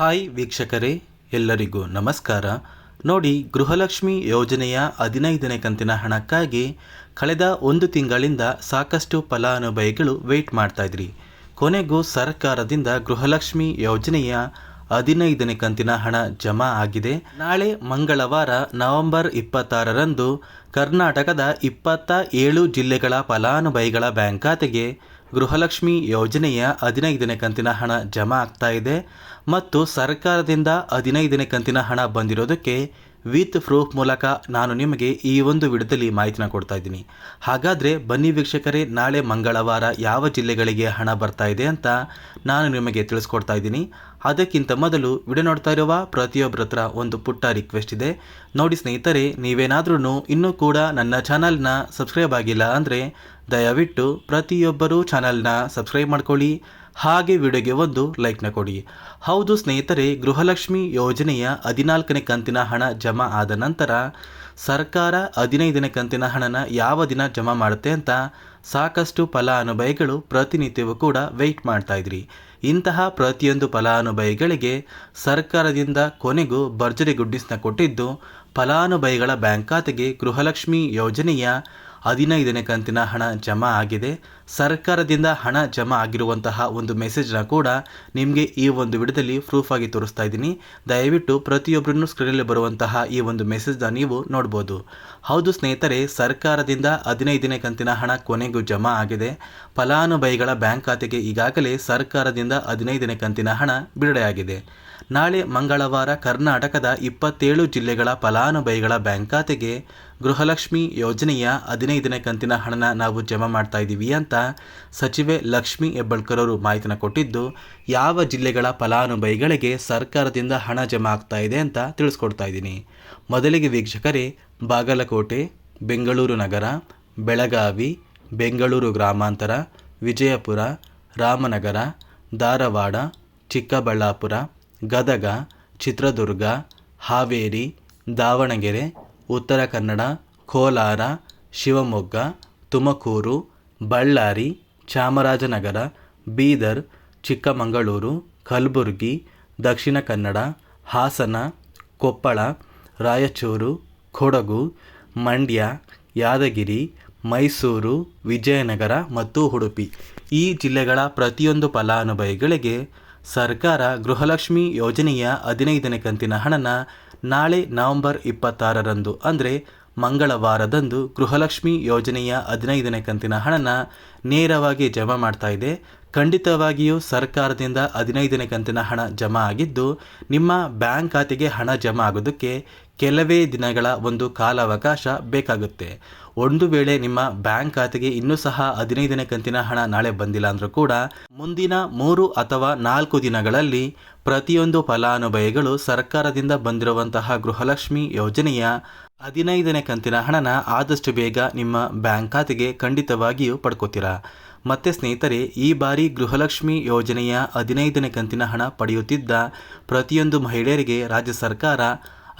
Hi ವೀಕ್ಷಕರೇ, ಎಲ್ಲರಿಗೂ ನಮಸ್ಕಾರ. ನೋಡಿ, ಗೃಹಲಕ್ಷ್ಮಿ ಯೋಜನೆಯ ಹದಿನೈದನೇ ಕಂತಿನ ಹಣಕ್ಕಾಗಿ ಕಳೆದ ಒಂದು ತಿಂಗಳಿಂದ ಸಾಕಷ್ಟು ಫಲಾನುಭವಿಗಳು ವೆಯ್ಟ್ ಮಾಡ್ತಾ ಇದ್ರಿ. ಕೊನೆಗೂ ಸರ್ಕಾರದಿಂದ ಗೃಹಲಕ್ಷ್ಮಿ ಯೋಜನೆಯ ಹದಿನೈದನೇ ಕಂತಿನ ಹಣ ಜಮಾ ಆಗಿದೆ. ನಾಳೆ ಮಂಗಳವಾರ ನವೆಂಬರ್ ಇಪ್ಪತ್ತಾರರಂದು ಕರ್ನಾಟಕದ ಇಪ್ಪತ್ತ ಏಳು ಜಿಲ್ಲೆಗಳ ಫಲಾನುಭವಿಗಳ ಬ್ಯಾಂಕ್ ಖಾತೆಗೆ ಗೃಹಲಕ್ಷ್ಮಿ ಯೋಜನೆಯ ಹದಿನೈದನೇ ಕಂತಿನ ಹಣ ಜಮಾ ಆಗ್ತಾ ಇದೆ ಮತ್ತು ಸರ್ಕಾರದಿಂದ ಹದಿನೈದನೇ ಕಂತಿನ ಹಣ ಬಂದಿರೋದಕ್ಕೆ ವಿತ್ ಪ್ರೂಫ್ ಮೂಲಕ ನಾನು ನಿಮಗೆ ಈ ಒಂದು ವಿಡದಲ್ಲಿ ಮಾಹಿತಿನ ಕೊಡ್ತಾ ಇದ್ದೀನಿ. ಹಾಗಾದರೆ ಬನ್ನಿ ವೀಕ್ಷಕರೇ, ನಾಳೆ ಮಂಗಳವಾರ ಯಾವ ಜಿಲ್ಲೆಗಳಿಗೆ ಹಣ ಬರ್ತಾ ಇದೆ ಅಂತ ನಾನು ನಿಮಗೆ ತಿಳಿಸ್ಕೊಡ್ತಾ ಇದ್ದೀನಿ. ಅದಕ್ಕಿಂತ ಮೊದಲು ವಿಡಿಯೋ ನೋಡ್ತಾ ಇರುವ ಪ್ರತಿಯೊಬ್ಬರ ಹತ್ರ ಒಂದು ಪುಟ್ಟ ರಿಕ್ವೆಸ್ಟ್ ಇದೆ. ನೋಡಿ ಸ್ನೇಹಿತರೆ ನೀವೇನಾದ್ರೂ ಇನ್ನೂ ಕೂಡ ನನ್ನ ಚಾನಲ್ನ ಸಬ್ಸ್ಕ್ರೈಬ್ ಆಗಿಲ್ಲ ಅಂದರೆ ದಯವಿಟ್ಟು ಪ್ರತಿಯೊಬ್ಬರೂ ಚಾನಲ್ನ ಸಬ್ಸ್ಕ್ರೈಬ್ ಮಾಡ್ಕೊಳ್ಳಿ. ಹಾಗೆ ವಿಡಿಯೋಗೆ ಒಂದು ಲೈಕ್ನ ಕೊಡಿ. ಹೌದು ಸ್ನೇಹಿತರೆ, ಗೃಹಲಕ್ಷ್ಮಿ ಯೋಜನೆಯ ಹದಿನಾಲ್ಕನೇ ಕಂತಿನ ಹಣ ಜಮಾ ಆದ ನಂತರ ಸರ್ಕಾರ ಹದಿನೈದನೇ ಕಂತಿನ ಹಣನ ಯಾವ ದಿನ ಜಮಾ ಮಾಡುತ್ತೆ ಅಂತ ಸಾಕಷ್ಟು ಫಲಾನುಭವಿಗಳು ಪ್ರತಿನಿತ್ಯವೂ ಕೂಡ ವೆಯ್ಟ್ ಮಾಡ್ತಾ ಇದ್ರಿ. ಇಂತಹ ಪ್ರತಿಯೊಂದು ಫಲಾನುಭವಿಗಳಿಗೆ ಸರ್ಕಾರದಿಂದ ಕೊನೆಗೂ ಭರ್ಜರಿ ಗುಡ್ಡಿಸ್ನ ಕೊಟ್ಟಿದ್ದು ಫಲಾನುಭವಿಗಳ ಬ್ಯಾಂಕ್ ಖಾತೆಗೆ ಗೃಹಲಕ್ಷ್ಮಿ ಯೋಜನೆಯ ಹದಿನೈದನೇ ಕಂತಿನ ಹಣ ಜಮಾ ಆಗಿದೆ. ಸರ್ಕಾರದಿಂದ ಹಣ ಜಮಾ ಆಗಿರುವಂತಹ ಒಂದು ಮೆಸೇಜ್ನ ಕೂಡ ನಿಮಗೆ ಈ ಒಂದು ವಿಡಿಯೋದಲ್ಲಿ ಪ್ರೂಫ್ ಆಗಿ ತೋರಿಸ್ತಾ ಇದ್ದೀನಿ. ದಯವಿಟ್ಟು ಪ್ರತಿಯೊಬ್ಬರನ್ನು ಸ್ಕ್ರೀನಲ್ಲಿ ಬರುವಂತಹ ಈ ಒಂದು ಮೆಸೇಜ್ನ ನೀವು ನೋಡ್ಬೋದು. ಹೌದು ಸ್ನೇಹಿತರೆ, ಸರ್ಕಾರದಿಂದ ಹದಿನೈದನೇ ಕಂತಿನ ಹಣ ಕೊನೆಗೂ ಜಮಾ ಆಗಿದೆ. ಫಲಾನುಭವಿಗಳ ಬ್ಯಾಂಕ್ ಖಾತೆಗೆ ಈಗಾಗಲೇ ಸರ್ಕಾರದಿಂದ ಹದಿನೈದನೇ ಕಂತಿನ ಹಣ ಬಿಡುಗಡೆಯಾಗಿದೆ. ನಾಳೆ ಮಂಗಳವಾರ ಕರ್ನಾಟಕದ ಇಪ್ಪತ್ತೇಳು ಜಿಲ್ಲೆಗಳ ಫಲಾನುಭವಿಗಳ ಬ್ಯಾಂಕ್ ಖಾತೆಗೆ ಗೃಹಲಕ್ಷ್ಮಿ ಯೋಜನೆಯ ಹದಿನೈದನೇ ಕಂತಿನ ಹಣನ ನಾವು ಜಮಾ ಮಾಡ್ತಾ ಇದ್ದೀವಿ ಅಂತ ಸಚಿವೆ ಲಕ್ಷ್ಮಿ ಹೆಬ್ಬಳ್ಕರ್ ಅವರು ಮಾಹಿತಿನ ಕೊಟ್ಟಿದ್ದು, ಯಾವ ಜಿಲ್ಲೆಗಳ ಫಲಾನುಭವಿಗಳಿಗೆ ಸರ್ಕಾರದಿಂದ ಹಣ ಜಮಾ ಆಗ್ತಾ ಇದೆ ಅಂತ ತಿಳಿಸ್ಕೊಡ್ತಾ ಇದ್ದೀನಿ. ಮೊದಲಿಗೆ ವೀಕ್ಷಕರೇ, ಬಾಗಲಕೋಟೆ, ಬೆಂಗಳೂರು ನಗರ, ಬೆಳಗಾವಿ, ಬೆಂಗಳೂರು ಗ್ರಾಮಾಂತರ, ವಿಜಯಪುರ, ರಾಮನಗರ, ಧಾರವಾಡ, ಚಿಕ್ಕಬಳ್ಳಾಪುರ ಗದಗ, ಚಿತ್ರದುರ್ಗ, ಹಾವೇರಿ, ದಾವಣಗೆರೆ, ಉತ್ತರ ಕನ್ನಡ, ಕೋಲಾರ, ಶಿವಮೊಗ್ಗ, ತುಮಕೂರು, ಬಳ್ಳಾರಿ, ಚಾಮರಾಜನಗರ, ಬೀದರ್, ಚಿಕ್ಕಮಗಳೂರು, ಕಲಬುರಗಿ, ದಕ್ಷಿಣ ಕನ್ನಡ, ಹಾಸನ, ಕೊಪ್ಪಳ, ರಾಯಚೂರು, ಕೊಡಗು, ಮಂಡ್ಯ, ಯಾದಗಿರಿ, ಮೈಸೂರು, ವಿಜಯನಗರ ಮತ್ತು ಉಡುಪಿ. ಈ ಜಿಲ್ಲೆಗಳ ಪ್ರತಿಯೊಂದು ಫಲಾನುಭವಿಗಳಿಗೆ ಸರ್ಕಾರ ಗೃಹಲಕ್ಷ್ಮಿ ಯೋಜನೆಯ ಹದಿನೈದನೇ ಕಂತಿನ ಹಣನ ನಾಳೆ ನವೆಂಬರ್ ಇಪ್ಪತ್ತಾರರಂದು, ಅಂದರೆ ಮಂಗಳವಾರದಂದು ಗೃಹಲಕ್ಷ್ಮಿ ಯೋಜನೆಯ ಹದಿನೈದನೇ ಕಂತಿನ ಹಣನ ನೇರವಾಗಿ ಜಮಾ ಮಾಡ್ತಾ ಇದೆ. ಖಂಡಿತವಾಗಿಯೂ ಸರ್ಕಾರದಿಂದ ಹದಿನೈದನೇ ಕಂತಿನ ಹಣ ಜಮಾ ಆಗಿದ್ದು, ನಿಮ್ಮ ಬ್ಯಾಂಕ್ ಖಾತೆಗೆ ಹಣ ಜಮಾ ಆಗೋದಕ್ಕೆ ಕೆಲವೇ ದಿನಗಳ ಒಂದು ಕಾಲಾವಕಾಶ ಬೇಕಾಗುತ್ತೆ. ಒಂದು ವೇಳೆ ನಿಮ್ಮ ಬ್ಯಾಂಕ್ ಖಾತೆಗೆ ಇನ್ನೂ ಸಹ ಹದಿನೈದನೇ ಕಂತಿನ ಹಣ ನಾಳೆ ಬಂದಿಲ್ಲ ಅಂದರೂ ಕೂಡ, ಮುಂದಿನ ಮೂರು ಅಥವಾ ನಾಲ್ಕು ದಿನಗಳಲ್ಲಿ ಪ್ರತಿಯೊಂದು ಫಲಾನುಭವಿಗಳು ಸರ್ಕಾರದಿಂದ ಬಂದಿರುವಂತಹ ಗೃಹಲಕ್ಷ್ಮಿ ಯೋಜನೆಯ ಹದಿನೈದನೇ ಕಂತಿನ ಹಣನ ಆದಷ್ಟು ಬೇಗ ನಿಮ್ಮ ಬ್ಯಾಂಕ್ ಖಾತೆಗೆ ಖಂಡಿತವಾಗಿಯೂ ಪಡ್ಕೋತೀರಾ. ಮತ್ತೆ ಸ್ನೇಹಿತರೆ, ಈ ಬಾರಿ ಗೃಹಲಕ್ಷ್ಮಿ ಯೋಜನೆಯ ಹದಿನೈದನೇ ಕಂತಿನ ಹಣ ಪಡೆಯುತ್ತಿದ್ದ ಪ್ರತಿಯೊಂದು ಮಹಿಳೆಯರಿಗೆ ರಾಜ್ಯ ಸರ್ಕಾರ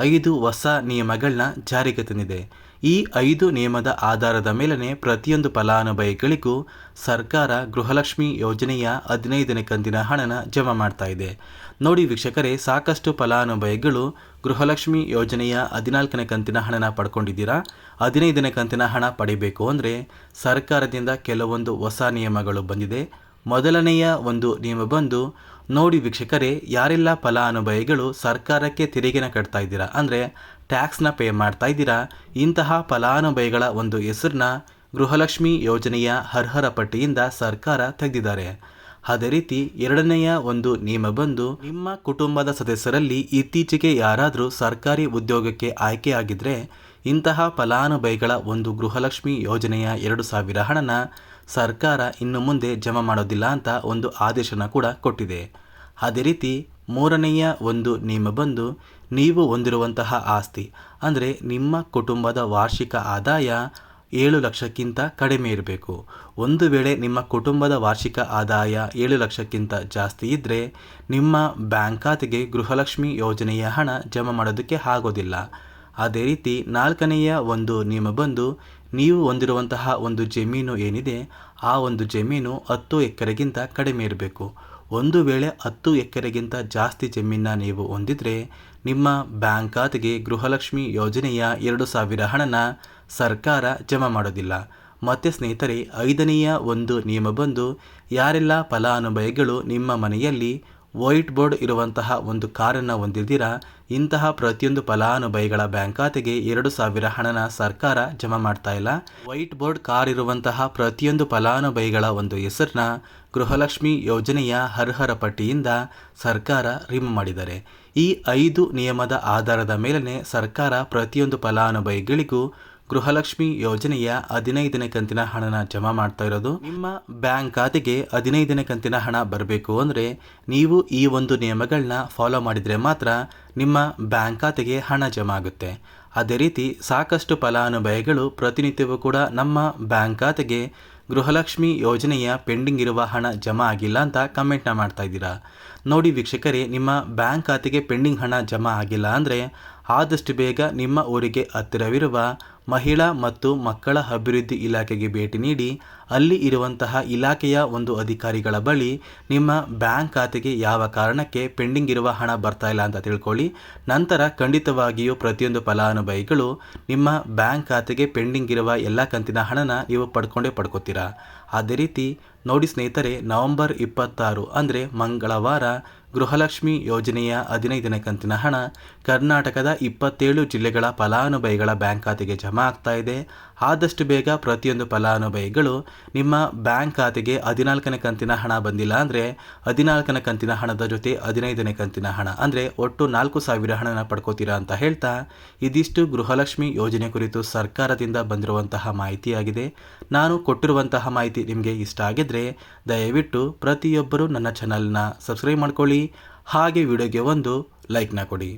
ಐದು ಹೊಸ ನಿಯಮಗಳನ್ನ ಜಾರಿಗೆ ತಂದಿದೆ. ಈ ಐದು ನಿಯಮದ ಆಧಾರದ ಮೇಲನೆ ಪ್ರತಿಯೊಂದು ಫಲಾನುಭವಿಗಳಿಗೂ ಸರ್ಕಾರ ಗೃಹಲಕ್ಷ್ಮಿ ಯೋಜನೆಯ ಹದಿನೈದನೇ ಕಂತಿನ ಹಣನ ಜಮಾ ಮಾಡ್ತಾ ಇದೆ. ನೋಡಿ ವೀಕ್ಷಕರೇ, ಸಾಕಷ್ಟು ಫಲಾನುಭವಿಗಳು ಗೃಹಲಕ್ಷ್ಮಿ ಯೋಜನೆಯ ಹದಿನಾಲ್ಕನೇ ಕಂತಿನ ಹಣನ ಪಡ್ಕೊಂಡಿದ್ದೀರಾ? ಹದಿನೈದನೇ ಕಂತಿನ ಹಣ ಪಡಿಬೇಕು ಅಂದರೆ ಸರ್ಕಾರದಿಂದ ಕೆಲವೊಂದು ಹೊಸ ನಿಯಮಗಳು ಬಂದಿದೆ. ಮೊದಲನೆಯ ಒಂದು ನಿಯಮ ಬಂದು ನೋಡಿ ವೀಕ್ಷಕರೇ, ಯಾರೆಲ್ಲ ಫಲಾನುಭವಿಗಳು ಸರ್ಕಾರಕ್ಕೆ ತೆರಿಗೆನ ಕಟ್ತಾ ಇದ್ದೀರಾ, ಅಂದರೆ ಟ್ಯಾಕ್ಸ್ನ ಪೇ ಮಾಡ್ತಾ ಇದ್ದೀರಾ, ಇಂತಹ ಫಲಾನುಭವಿಗಳ ಒಂದು ಹೆಸರನ್ನ ಗೃಹಲಕ್ಷ್ಮಿ ಯೋಜನೆಯ ಅರ್ಹರ ಪಟ್ಟಿಯಿಂದ ಸರ್ಕಾರ ತೆಗೆದಿದ್ದಾರೆ. ಅದೇ ರೀತಿ, ಎರಡನೆಯ ಒಂದು ನಿಯಮ ಬಂದು, ನಿಮ್ಮ ಕುಟುಂಬದ ಸದಸ್ಯರಲ್ಲಿ ಇತ್ತೀಚೆಗೆ ಯಾರಾದರೂ ಸರ್ಕಾರಿ ಉದ್ಯೋಗಕ್ಕೆ ಆಯ್ಕೆಯಾಗಿದ್ದರೆ ಇಂತಹ ಫಲಾನುಭವಿಗಳ ಒಂದು ಗೃಹಲಕ್ಷ್ಮಿ ಯೋಜನೆಯ ಎರಡು ಸಾವಿರ ಹಣನ ಸರ್ಕಾರ ಇನ್ನು ಮುಂದೆ ಜಮಾ ಮಾಡೋದಿಲ್ಲ ಅಂತ ಒಂದು ಆದೇಶನ ಕೂಡ ಕೊಟ್ಟಿದೆ. ಅದೇ ರೀತಿ ಮೂರನೆಯ ಒಂದು ನಿಯಮ ಬಂದು ನೀವು ಹೊಂದಿರುವಂತಹ ಆಸ್ತಿ, ಅಂದರೆ ನಿಮ್ಮ ಕುಟುಂಬದ ವಾರ್ಷಿಕ ಆದಾಯ ಏಳು ಲಕ್ಷಕ್ಕಿಂತ ಕಡಿಮೆ ಇರಬೇಕು. ಒಂದು ವೇಳೆ ನಿಮ್ಮ ಕುಟುಂಬದ ವಾರ್ಷಿಕ ಆದಾಯ ಏಳು ಲಕ್ಷಕ್ಕಿಂತ ಜಾಸ್ತಿ ಇದ್ದರೆ ನಿಮ್ಮ ಬ್ಯಾಂಕ್ ಖಾತೆಗೆ ಗೃಹಲಕ್ಷ್ಮಿ ಯೋಜನೆಯ ಹಣ ಜಮಾ ಮಾಡೋದಕ್ಕೆ ಆಗೋದಿಲ್ಲ. ಅದೇ ರೀತಿ ನಾಲ್ಕನೆಯ ಒಂದು ನಿಯಮ ಬಂದು ನೀವು ಹೊಂದಿರುವಂತಹ ಒಂದು ಜಮೀನು ಏನಿದೆ, ಆ ಒಂದು ಜಮೀನು ಹತ್ತು ಎಕರೆಗಿಂತ ಕಡಿಮೆ ಇರಬೇಕು. ಒಂದು ವೇಳೆ ಹತ್ತು ಎಕರೆಗಿಂತ ಜಾಸ್ತಿ ಜಮೀನ ನೀವು ಹೊಂದಿದ್ರೆ ನಿಮ್ಮ ಬ್ಯಾಂಕ್ ಖಾತೆಗೆ ಗೃಹಲಕ್ಷ್ಮಿ ಯೋಜನೆಯ ಎರಡು ಸಾವಿರ ಹಣನ ಸರ್ಕಾರ ಜಮಾ ಮಾಡೋದಿಲ್ಲ. ಮತ್ತು ಸ್ನೇಹಿತರೆ, ಐದನೆಯ ಒಂದು ನಿಯಮ ಬಂದು ಯಾರೆಲ್ಲ ಫಲಾನುಭವಿಗಳು ನಿಮ್ಮ ಮನೆಯಲ್ಲಿ ವೈಟ್ ಬೋರ್ಡ್ ಇರುವಂತಹ ಒಂದು ಕಾರನ್ನು ಹೊಂದಿದ್ದೀರಾ? ಇಂತಹ ಪ್ರತಿಯೊಂದು ಫಲಾನುಭವಿಗಳ ಬ್ಯಾಂಕ್ ಖಾತೆಗೆ ಎರಡು ಸಾವಿರ ಹಣನ ಸರ್ಕಾರ ಜಮಾ ಮಾಡ್ತಾ ಇಲ್ಲ. ವೈಟ್ ಬೋರ್ಡ್ ಕಾರ್ ಇರುವಂತಹ ಪ್ರತಿಯೊಂದು ಫಲಾನುಭವಿಗಳ ಒಂದು ಹೆಸರನ್ನ ಗೃಹಲಕ್ಷ್ಮಿ ಯೋಜನೆಯ ಅರ್ಹರ ಪಟ್ಟಿಯಿಂದ ಸರ್ಕಾರ ರಿಮ್ ಮಾಡಿದ್ದಾರೆ ಈ ಐದು ನಿಯಮದ ಆಧಾರದ ಮೇಲನೆ ಸರ್ಕಾರ ಪ್ರತಿಯೊಂದು ಫಲಾನುಭವಿಗಳಿಗೂ ಗೃಹಲಕ್ಷ್ಮಿ ಯೋಜನೆಯ ಹದಿನೈದನೇ ಕಂತಿನ ಹಣನ ಜಮಾ ಮಾಡ್ತಾ ಇರೋದು. ನಿಮ್ಮ ಬ್ಯಾಂಕ್ ಖಾತೆಗೆ ಹದಿನೈದನೇ ಕಂತಿನ ಹಣ ಬರಬೇಕು ಅಂದರೆ ನೀವು ಈ ಒಂದು ನಿಯಮಗಳನ್ನ ಫಾಲೋ ಮಾಡಿದರೆ ಮಾತ್ರ ನಿಮ್ಮ ಬ್ಯಾಂಕ್ ಖಾತೆಗೆ ಹಣ ಜಮಾ ಆಗುತ್ತೆ. ಅದೇ ರೀತಿ ಸಾಕಷ್ಟು ಫಲಾನುಭವಿಗಳು ಪ್ರತಿನಿತ್ಯವೂ ಕೂಡ ನಮ್ಮ ಬ್ಯಾಂಕ್ ಖಾತೆಗೆ ಗೃಹಲಕ್ಷ್ಮಿ ಯೋಜನೆಯ ಪೆಂಡಿಂಗ್ ಇರುವ ಹಣ ಜಮಾ ಆಗಿಲ್ಲ ಅಂತ ಕಮೆಂಟ್ನ ಮಾಡ್ತಾ ಇದ್ದೀರಾ? ನೋಡಿ ವೀಕ್ಷಕರೇ, ನಿಮ್ಮ ಬ್ಯಾಂಕ್ ಖಾತೆಗೆ ಪೆಂಡಿಂಗ್ ಹಣ ಜಮಾ ಆಗಿಲ್ಲ ಅಂದರೆ ಆದಷ್ಟು ಬೇಗ ನಿಮ್ಮ ಊರಿಗೆ ಹತ್ತಿರವಿರುವ ಮಹಿಳಾ ಮತ್ತು ಮಕ್ಕಳ ಅಭಿವೃದ್ಧಿ ಇಲಾಖೆಗೆ ಭೇಟಿ ನೀಡಿ ಅಲ್ಲಿ ಇರುವಂತಹ ಇಲಾಖೆಯ ಒಂದು ಅಧಿಕಾರಿಗಳ ಬಳಿ ನಿಮ್ಮ ಬ್ಯಾಂಕ್ ಖಾತೆಗೆ ಯಾವ ಕಾರಣಕ್ಕೆ ಪೆಂಡಿಂಗ್ ಇರುವ ಹಣ ಬರ್ತಾ ಇಲ್ಲ ಅಂತ ತಿಳ್ಕೊಳ್ಳಿ. ನಂತರ ಖಂಡಿತವಾಗಿಯೂ ಪ್ರತಿಯೊಂದು ಫಲಾನುಭವಿಗಳು ನಿಮ್ಮ ಬ್ಯಾಂಕ್ ಖಾತೆಗೆ ಪೆಂಡಿಂಗ್ ಇರುವ ಎಲ್ಲ ಕಂತಿನ ಹಣನ ನೀವು ಪಡ್ಕೊಂಡೇ ಪಡ್ಕೋತೀರಾ. ಅದೇ ರೀತಿ ನೋಡಿ ಸ್ನೇಹಿತರೆ, ನವೆಂಬರ್ ಇಪ್ಪತ್ತಾರು ಅಂದರೆ ಮಂಗಳವಾರ ಗೃಹಲಕ್ಷ್ಮಿ ಯೋಜನೆಯ ಹದಿನೈದನೇ ಕಂತಿನ ಹಣ ಕರ್ನಾಟಕದ ಇಪ್ಪತ್ತೇಳು ಜಿಲ್ಲೆಗಳ ಫಲಾನುಭವಿಗಳ ಬ್ಯಾಂಕ್ ಖಾತೆಗೆ ಜಮಾ ಆಗ್ತಾ ಇದೆ. ಆದಷ್ಟು ಬೇಗ ಪ್ರತಿಯೊಂದು ಫಲಾನುಭವಿಗಳು ನಿಮ್ಮ ಬ್ಯಾಂಕ್ ಖಾತೆಗೆ ಹದಿನಾಲ್ಕನೇ ಕಂತಿನ ಹಣ ಬಂದಿಲ್ಲ ಅಂದರೆ ಹದಿನಾಲ್ಕನೇ ಕಂತಿನ ಹಣದ ಜೊತೆ ಹದಿನೈದನೇ ಕಂತಿನ ಹಣ. ಅಂದರೆ ಒಟ್ಟು ನಾಲ್ಕು ಸಾವಿರ ಹಣನ ಪಡ್ಕೋತೀರಾ ಅಂತ ಹೇಳ್ತಾ ಇದಿಷ್ಟು ಗೃಹಲಕ್ಷ್ಮಿ ಯೋಜನೆ ಕುರಿತು ಸರ್ಕಾರದಿಂದ ಬಂದಿರುವಂತಹ ಮಾಹಿತಿಯಾಗಿದೆ. ನಾನು ಕೊಟ್ಟಿರುವಂತಹ ಮಾಹಿತಿ ನಿಮಗೆ ಇಷ್ಟ ಆಗಿದ್ದರೆ ದಯವಿಟ್ಟು ಪ್ರತಿಯೊಬ್ಬರೂ ನನ್ನ ಚಾನಲ್ನ ಸಬ್ಸ್ಕ್ರೈಬ್ ಮಾಡ್ಕೊಳ್ಳಿ. ಹಾಗೆ ವಿಡಿಯೋಗೆ ಒಂದು ಲೈಕ್ನ ಕೊಡಿ.